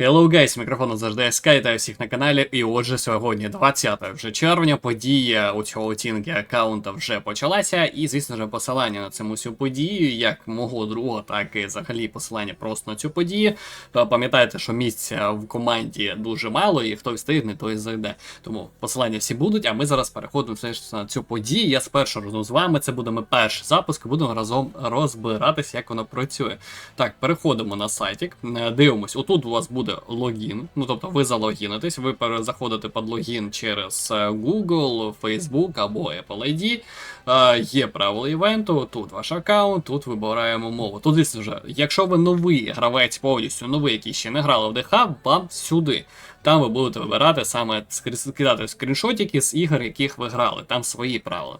Hello guys, мікрофон завжди СК, вітаю всіх на каналі. І отже, сьогодні 20 вже червня, подія у цього оцінки аккаунта вже почалася. І, звісно ж, посилання на цю усю подію, як мого друга, так і взагалі посилання просто на цю подію. То пам'ятайте, що місця в команді дуже мало, і хто встигне, той зайде. Тому посилання всі будуть, а ми зараз переходимо на цю подію. Я спершу разом з вами, це буде ми перший запуск, будемо разом розбиратися, як воно працює. Так, переходимо на сайтик, е, дивимось, отут у вас буде логін. Ну тобто ви залогінитесь, ви заходите під логін через е, Google, Facebook або Apple ID. Е, Є правила івенту, тут ваш аккаунт, тут вибираємо мову. Тут, звісно ж, якщо ви новий гравець повністю новий, який ще не грали в ДХ, вам сюди. Там ви будете вибирати саме скрі- кидати скріншотики з ігор, яких ви грали. Там свої правила.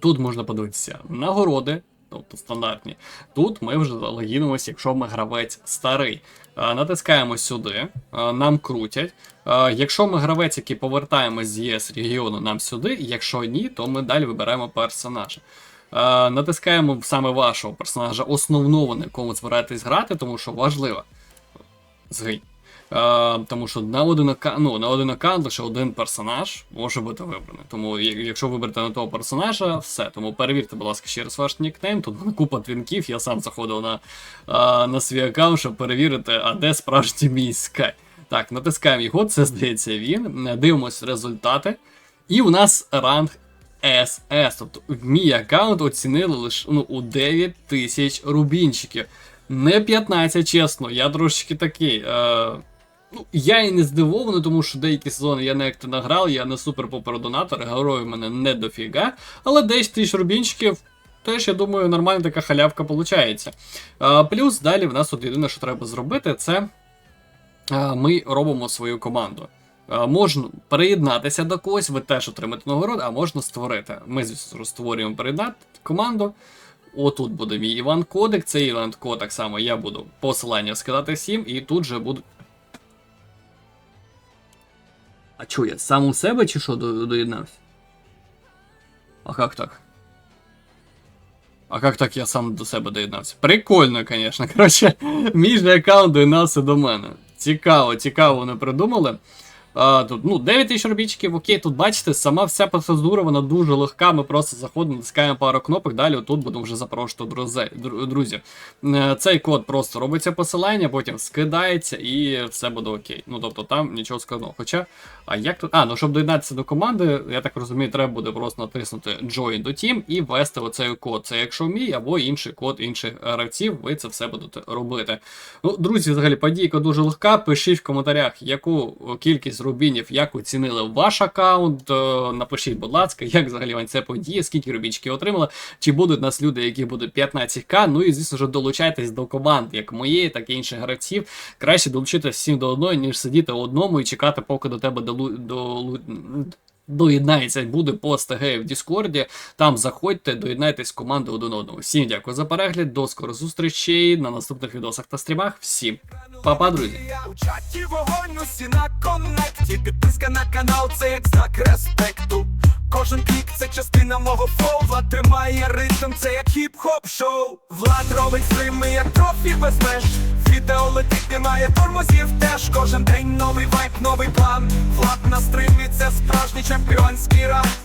Тут можна подивитися нагороди, тобто стандартні. Тут ми вже логінимося, якщо ми гравець старий. Е, Натискаємо сюди, е, нам крутять. Е, Якщо ми гравець, який повертаємось з ЄС регіону, нам сюди. Якщо ні, то ми далі вибираємо персонажа. Натискаємо саме вашого персонажа основного, на якому збираєтесь грати, тому що важливо. Згинь. Е, тому що на один, ну, на один аккаунт лише один персонаж може бути вибраний. Тому якщо виберете на того персонажа, все. Тому перевірте, будь ласка, ще раз ваш нікнейм. Тут купа твінків. Я сам заходив на, е, на свій аккаунт, щоб перевірити, а де справжній мій скай. Так, натискаємо його, це здається він. Дивимось результати. І у нас ранг SS. Тобто мій аккаунт оцінили лише ну, у 9 тисяч рубінчиків. Не 15, чесно, я трошечки такий. Е, ну, я і не здивований, тому що деякі сезони я не активно грав, я не супер попер донатор, героїв в мене не дофіга, але 10 тисяч рубінчиків. Теж, я думаю, нормальна така халявка виходить. А, плюс далі в нас от єдине, що треба зробити, це а, ми робимо свою команду. А, Можна приєднатися до когось, ви теж отримаєте нагороду, а можна створити. Ми, звісно, створюємо приєднати команду. Отут буде мій Іван Кодек, цей Іван Код так само я буду посилання скидати всім, і тут же буду. А чо, я сам у себе чи що до- доєднався? А як так? А як так я сам до себе доєднався? Прикольно, звісно. Коротше, мій же аккаунт доєднався до мене. Цікаво, цікаво вони придумали. А, тут, ну, 9 тисяч робічків, окей, тут бачите, сама вся процедура, вона дуже легка. Ми просто заходимо, натискаємо пару кнопок, далі тут будемо вже запрошувати друзей- дру- друзів. Е, Цей код просто робиться посилання, потім скидається і все буде окей. Ну тобто там нічого складного. Хоча, а як тут. А, ну щоб доєднатися до команди, я так розумію, треба буде просто натиснути Join до Team і ввести оцей код. Це якщо мій або інший код інших гравців, ви це все будете робити. Ну, друзі, взагалі, подійка дуже легка. Пишіть в коментарях, яку кількість рубінів, як оцінили ваш аккаунт. Е, Напишіть, будь ласка, як взагалі вам ця подія, скільки рубічки отримали, чи будуть нас люди, які будуть 15к. Ну і звісно ж, долучайтесь до команд, як моєї, так і інших гравців. Краще долучитися всім до одної, ніж сидіти одному і чекати, поки до тебе долу... долу... Доєднається, буде пост геї в Діскорді. Там заходьте, доєднайтесь в команду один одного. Всім дякую за перегляд. До скорих зустрічей на наступних відосах та стрімах. Всім па-па, друзі! Вогонь на Підписка на канал це як знак респекту. Кожен клік це частина мого флоу Влад тримає ритм, це як хіп-хоп шоу. Влад робить стрими, як трофі без меж. Відео летить, немає тормозів теж Кожен день новий вайп, новий план. Влад на стримі, це справжній чемпіонський раунд